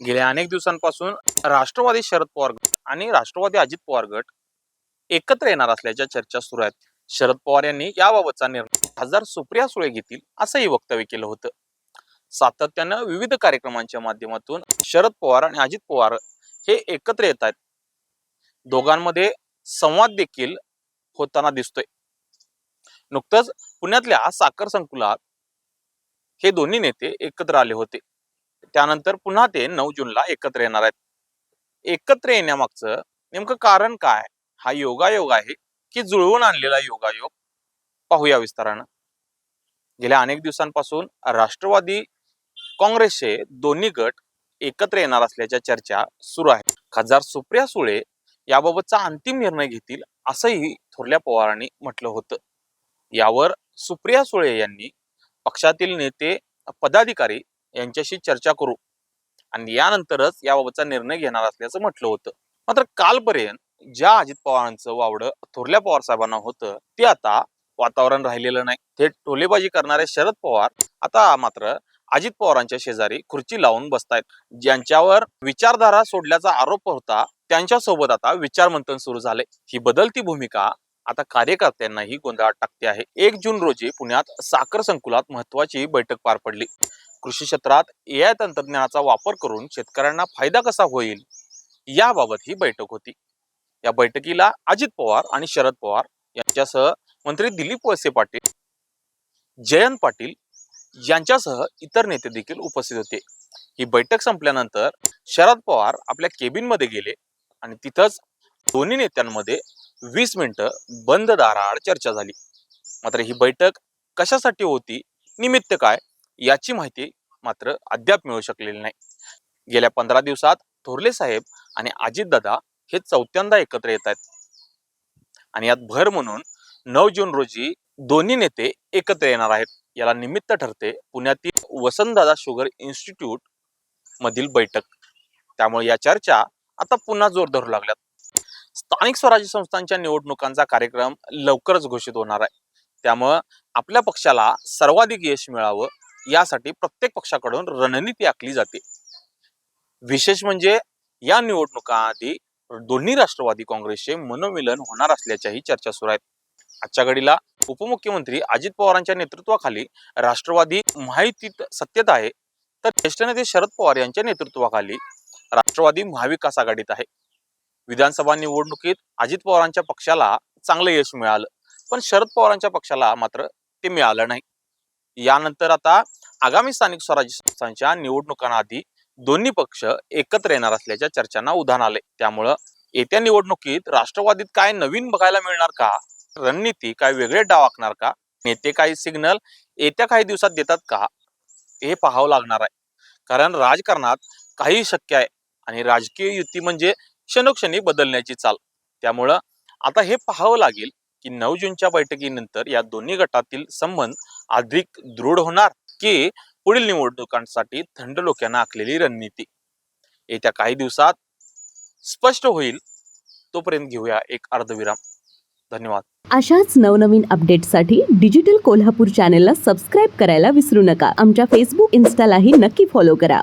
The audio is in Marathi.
गेल्या अनेक दिवसांपासून राष्ट्रवादी शरद पवार गट आणि राष्ट्रवादी अजित पवार गट एकत्र येणार असल्याच्या चर्चा सुरू आहेत. शरद पवार यांनी याबाबतचा निर्णय खासदार सुप्रिया सुळे घेतील असंही वक्तव्य केलं होतं. सातत्यानं विविध कार्यक्रमांच्या माध्यमातून शरद पवार आणि अजित पवार हे एकत्र येत आहेत. दोघांमध्ये संवाद देखील होताना दिसतोय. नुकतंच पुण्यातल्या साखर संकुलात हे दोन्ही नेते एकत्र आले होते. त्यानंतर पुन्हा ते नऊ जूनला एकत्र येणार आहेत. एकत्र येण्यामागचं नेमकं कारण काय? हा योगायोग आहे की जुळवून आणलेला योगायोग? पाहूया विस्तारानं. गेल्या अनेक दिवसांपासून राष्ट्रवादी काँग्रेसचे दोन्ही गट एकत्र येणार असल्याच्या चर्चा सुरू आहेत. खासदार सुप्रिया सुळे याबाबतचा अंतिम निर्णय घेतील असंही थोरल्या पवारांनी म्हटलं होतं. यावर सुप्रिया सुळे यांनी पक्षातील नेते पदाधिकारी यांच्याशी चर्चा करू. आणि यानंतरच याबाबतचा निर्णय घेणार असल्याचं म्हटलं होतं. मात्र कालपर्यंत ज्या अजित पवारांचं वावडं थोरल्या पवार साहेबांना होतं ते आता वातावरण राहिलेलं नाही. थेट टोलेबाजी करणारे शरद पवार आता मात्र अजित पवारांच्या शेजारी खुर्ची लावून बसतायत. ज्यांच्यावर विचारधारा सोडल्याचा आरोप होता त्यांच्यासोबत आता विचारमंथन सुरू झाले ही बदलती भूमिका आता कार्यकर्त्यांनाही गोंधळात टाकते आहे. एक जून रोजी पुण्यात साखर संकुलात महत्वाची बैठक पार पडली. कृषी क्षेत्रात एआय तंत्रज्ञानाचा वापर करून शेतकऱ्यांना फायदा कसा होईल याबाबत ही बैठक होती. या बैठकीला अजित पवार आणि शरद पवार यांच्यासह मंत्री दिलीप वळसे पाटील जयंत पाटील यांच्यासह इतर नेते देखील उपस्थित होते. ही बैठक संपल्यानंतर शरद पवार आपल्या केबिनमध्ये गेले आणि तिथंच दोन्ही नेत्यांमध्ये वीस मिनिटं बंद दाराआड चर्चा झाली. मात्र ही बैठक कशासाठी होती निमित्त काय याची माहिती मात्र अद्याप मिळू शकलेली नाही. गेल्या पंधरा दिवसात थोरले साहेब आणि अजितदादा हे चौथ्यांदा एकत्र येत आहेत. आणि यात भर म्हणून नऊ जून रोजी दोन्ही नेते एकत्र येणार आहेत. याला निमित्त ठरते पुण्यातील वसंतदादा शुगर इन्स्टिट्यूट मधील बैठक. त्यामुळे या चर्चा आता पुन्हा जोर धरू लागल्यात. स्थानिक स्वराज्य संस्थांच्या निवडणुकांचा कार्यक्रम लवकरच घोषित होणार आहे. त्यामुळं आपल्या पक्षाला सर्वाधिक यश मिळावं यासाठी प्रत्येक पक्षाकडून रणनीती आखली जाते. विशेष म्हणजे या निवडणुकाआधी दोन्ही राष्ट्रवादी काँग्रेसचे मनोमिलन होणार असल्याच्याही चर्चा सुरू आहेत. आजच्या घडीला उपमुख्यमंत्री अजित पवारांच्या नेतृत्वाखाली राष्ट्रवादी माहितीत सत्तेत आहे तर ज्येष्ठ नेते शरद पवार यांच्या नेतृत्वाखाली राष्ट्रवादी महाविकास आघाडीत आहे. विधानसभा निवडणुकीत अजित पवारांच्या पक्षाला चांगलं यश मिळालं पण शरद पवारांच्या पक्षाला मात्र ते मिळालं नाही. यानंतर आता आगामी स्थानिक स्वराज्य संस्थांच्या निवडणुकांआधी दोन्ही पक्ष एकत्र येणार असल्याच्या चर्चांना उधाण आले त्यामुळं येत्या निवडणुकीत राष्ट्रवादीत काय नवीन बघायला मिळणार का? रणनीती काय वेगळे डाव आखणार का? नेते काही सिग्नल येत्या काही दिवसात देतात का? हे पाहावं लागणार आहे. कारण राजकारणात काही शक्य आहे आणि राजकीय युती म्हणजे क्षणोक्षणी बदलण्याची चाल. त्यामुळं आता हे पाहावं लागेल की नऊ जूनच्या बैठकीनंतर या दोन्ही गटातील संबंध अधिक दृढ होणार की पुढील निवडणुकांसाठी थंड लोकांना आखलेली रणनीती. येत्या काही दिवसात स्पष्ट होईल. तोपर्यंत घेऊया एक अर्धविराम. धन्यवाद. अशाच नवनवीन अपडेटसाठी डिजिटल कोल्हापूर चॅनेलला सबस्क्राईब करायला विसरू नका. आमच्या फेसबुक इन्स्टालाही नक्की फॉलो करा.